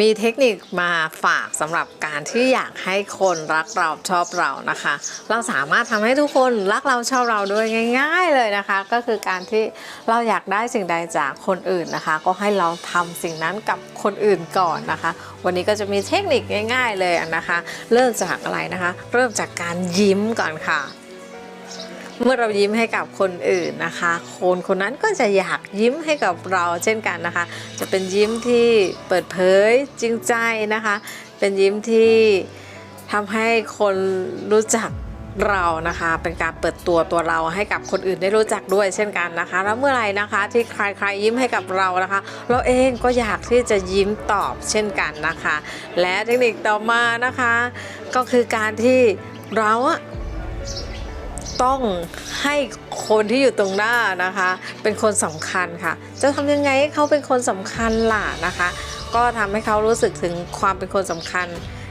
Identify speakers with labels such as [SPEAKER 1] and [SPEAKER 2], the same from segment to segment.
[SPEAKER 1] มีเทคนิคมาฝากสำหรับการที่อยากให้คนรักเราชอบเรานะคะ เราสามารถทำให้ทุกคนรักเราชอบเราด้วยง่าย ๆ เลยนะคะ ก็คือการที่เราอยากได้สิ่งใดจากคนอื่นนะคะ ก็ให้เราทำสิ่งนั้นกับคนอื่นก่อนนะคะ วันนี้ก็จะมีเทคนิคง่าย ๆ เลยนะคะ เริ่มจากอะไรนะคะ เริ่มจากการยิ้มก่อนค่ะ เมื่อเรายิ้มให้กับคนอื่นนะคะ คนคนนั้นก็จะอยากยิ้มให้กับเราเช่นกันนะคะ จะเป็นยิ้มที่เปิดเผยจริงใจนะคะ เป็นยิ้มที่ทำให้คนรู้จักเรานะคะเป็นการเปิดตัวตัวเราให้กับคนอื่นได้รู้จักด้วยเช่นกันนะคะ แล้วเมื่อไหร่นะคะที่ใครๆยิ้มให้กับเรานะคะ เราเองก็อยากที่จะยิ้มตอบเช่นกันนะคะ และเทคนิคต่อมานะคะ ก็คือการที่เราอะ ต้องให้คนที่อยู่ตรงหน้านะคะ เป็นคนสำคัญค่ะ จะทำยังไงให้เขาเป็นคนสำคัญล่ะนะคะ ก็ทำให้เขารู้สึกถึงความเป็นคนสำคัญ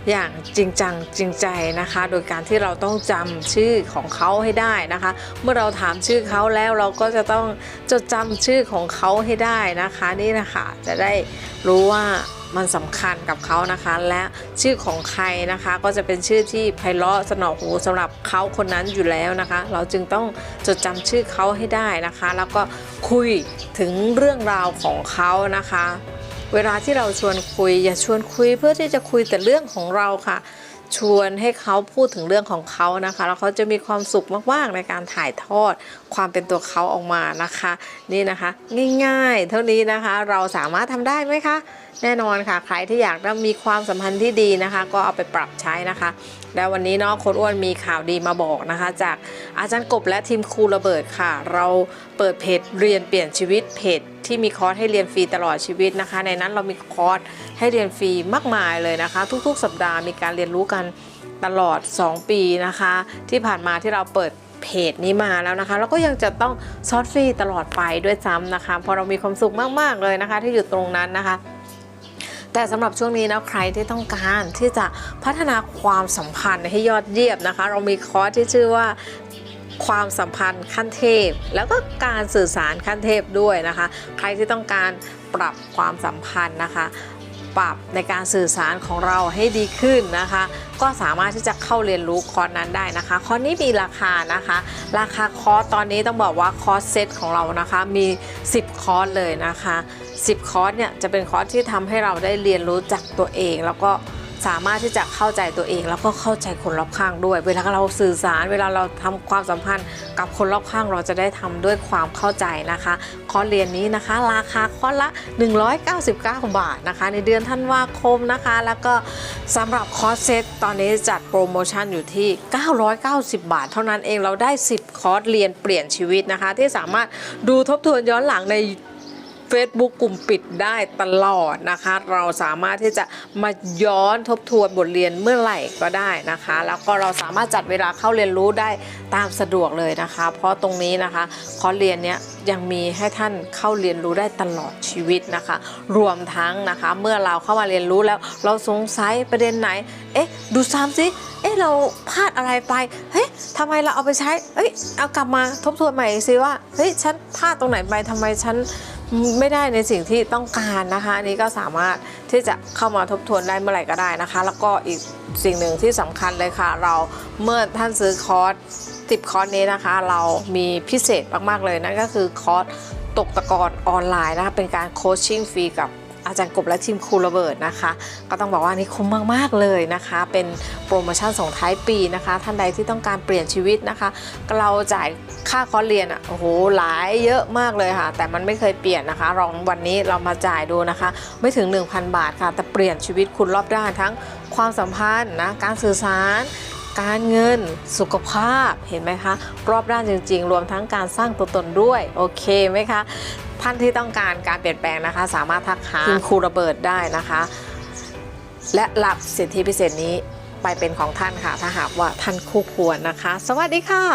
[SPEAKER 1] อย่างจริงจังจริงใจนะคะ โดยการที่เราต้องจำชื่อของเขาให้ได้นะคะ เมื่อเราถามชื่อเขาแล้วเราก็จะต้องจดจำชื่อของเขาให้ได้นะคะ นี่นะคะจะได้รู้ว่า มันสำคัญกับเขานะคะ และชื่อของใครนะคะ ก็จะเป็นชื่อที่ไพเราะสนอหูสำหรับเขาคนนั้นอยู่แล้วนะคะ เราจึงต้องจดจำชื่อเขาให้ได้นะคะ แล้วก็คุยถึงเรื่องราวของเขานะคะ เวลาที่เราชวนคุยอย่าชวนคุยเพื่อที่จะคุยแต่เรื่องของเราค่ะ ชวนให้เขาพูดถึงเรื่องของเขานะคะ แล้วเขาจะมีความสุขมากๆในการถ่ายทอดความเป็นตัวเขาออกมานะคะ นี่นะคะ ง่ายๆ เท่านี้นะคะ เราสามารถทำได้ไหมคะ แน่นอนค่ะ ใครที่อยากมีความสัมพันธ์ที่ดีนะคะ ก็เอาไปปรับใช้นะคะ แล้ววันนี้เนาะโค้ดอ้วนมีข่าวดีมาบอกนะคะ จากอาจารย์กบและทีมครูระเบิดค่ะ เราเปิดเพจเรียนเปลี่ยนชีวิตเพจ ที่มีคอร์สให้เรียนฟรีตลอดชีวิตนะคะ ในนั้นเรามีคอร์สให้เรียนฟรีมากมายเลยนะคะ ทุกๆ สัปดาห์มีการเรียนรู้กันตลอด 2 ปีนะคะ ที่ผ่านมาที่เราเปิดเพจนี้มาแล้วนะคะ แล้วก็ยังจะต้องซอสฟรีตลอดไปด้วยซ้ำนะคะพราะเรามีความสุขมากๆเลยนะคะ ที่อยู่ตรงนั้นนะคะแต่สำหรับช่วงนี้นะใครที่ต้องการที่จะพัฒนาความสัมพันธ์ให้ยอดเยี่ยมนะคะ เรามีคอร์สที่ชื่อว่า ความสัมพันธ์ขั้นเทพ แล้วก็การสื่อสารขั้นเทพด้วยนะคะ ใครที่ต้องการปรับความสัมพันธ์นะคะ ปรับในการสื่อสารของเราให้ดีขึ้นนะคะ ก็สามารถที่จะเข้าเรียนรู้คอร์สนั้นได้นะคะคอร์สนี้มีราคานะคะ ราคาคอร์สตอนนี้ต้องบอกว่าคอร์สเซตของเรานะคะมี 10 คอร์สเลยนะคะ 10 คอร์สเนี่ยจะเป็นคอร์สที่ทำให้เราได้เรียนรู้จักตัวเองแล้วก็ สามารถที่จะเข้าใจตัวเองแล้วก็เข้าใจคนรอบข้างด้วย เวลาเราสื่อสาร เวลาเราทำความสัมพันธ์กับคนรอบข้างเราจะได้ทำด้วยความเข้าใจนะคะ คอร์สเรียนนี้นะคะ ราคาคอร์สละ 199 บาทนะคะ ในเดือนธันวาคมนะคะ แล้วก็สำหรับคอร์สเซตตอนนี้จัดโปรโมชั่นอยู่ที่ 990 บาท เท่านั้นเองเราได้ 10 คอร์สเรียนเปลี่ยนชีวิตนะคะ ที่สามารถดูทบทวนย้อนหลังใน Facebook กลุ่มปิดได้ตลอดนะคะ เราสามารถที่จะมาย้อนทบทวนบทเรียนเมื่อไหร่ก็ได้นะคะ แล้วก็เราสามารถจัดเวลาเข้าเรียนรู้ได้ตามสะดวกเลยนะคะ เพราะตรงนี้นะคะคอร์สเรียนเนี้ยยังมีให้ท่านเข้าเรียนรู้ได้ตลอดชีวิตนะคะ รวมทั้งนะคะเมื่อเราเข้ามาเรียนรู้แล้ว เราสงสัยประเด็นไหน เอ๊ะ ดูซ้ำสิเอ๊ะเราพลาดอะไรไปเฮ้ยทำไมเราเอาไปใช้เอ้ยเอากลับมาทบทวนใหม่สิว่าเฮ้ยฉันพลาดตรงไหนไปทำไมฉัน ไม่ได้ในสิ่งที่ต้องการนะคะอันนี้ก็สามารถที่จะเข้ามาทบทวนได้เมื่อไหร่ก็ได้นะคะ แล้วก็อีกสิ่งหนึ่งที่สำคัญเลยค่ะ เราเมื่อท่านซื้อคอร์ส10คอร์สนี้นะคะ เรามีพิเศษมากๆเลยนั่นก็คือคอร์สตกตะกอนออนไลน์นะคะเป็นการโคชชิ่งฟรีกับ อาจารย์กบและทีมครูระเบิดนะคะ ก็ต้องบอกว่านี่คุ้มมากๆเลยนะคะ เป็นโปรโมชั่นส่งท้ายปีนะคะ ท่านใดที่ต้องการเปลี่ยนชีวิตนะคะ เราจ่ายค่าคอร์สเรียนอะโอ้โหหลายเยอะมากเลยค่ะ แต่มันไม่เคยเปลี่ยนนะคะลองวันนี้เรามาจ่ายดูนะคะ ไม่ถึง 1,000 บาทค่ะ แต่เปลี่ยนชีวิตคุณรอบด้านทั้งความสัมพันธ์นะการสื่อสารการเงินสุขภาพเห็นไหมคะ รอบด้านจริง ๆ รวมทั้งการสร้างตัวตนด้วย โอเคไหมคะ ท่านที่ต้องการการเปลี่ยนแปลงนะคะ สามารถทักหาทีมครูระเบิดได้นะคะ และรับสิทธิพิเศษนี้ไปเป็นของท่านค่ะ ถ้าหากว่าท่านคู่ควรนะคะ สวัสดีค่ะ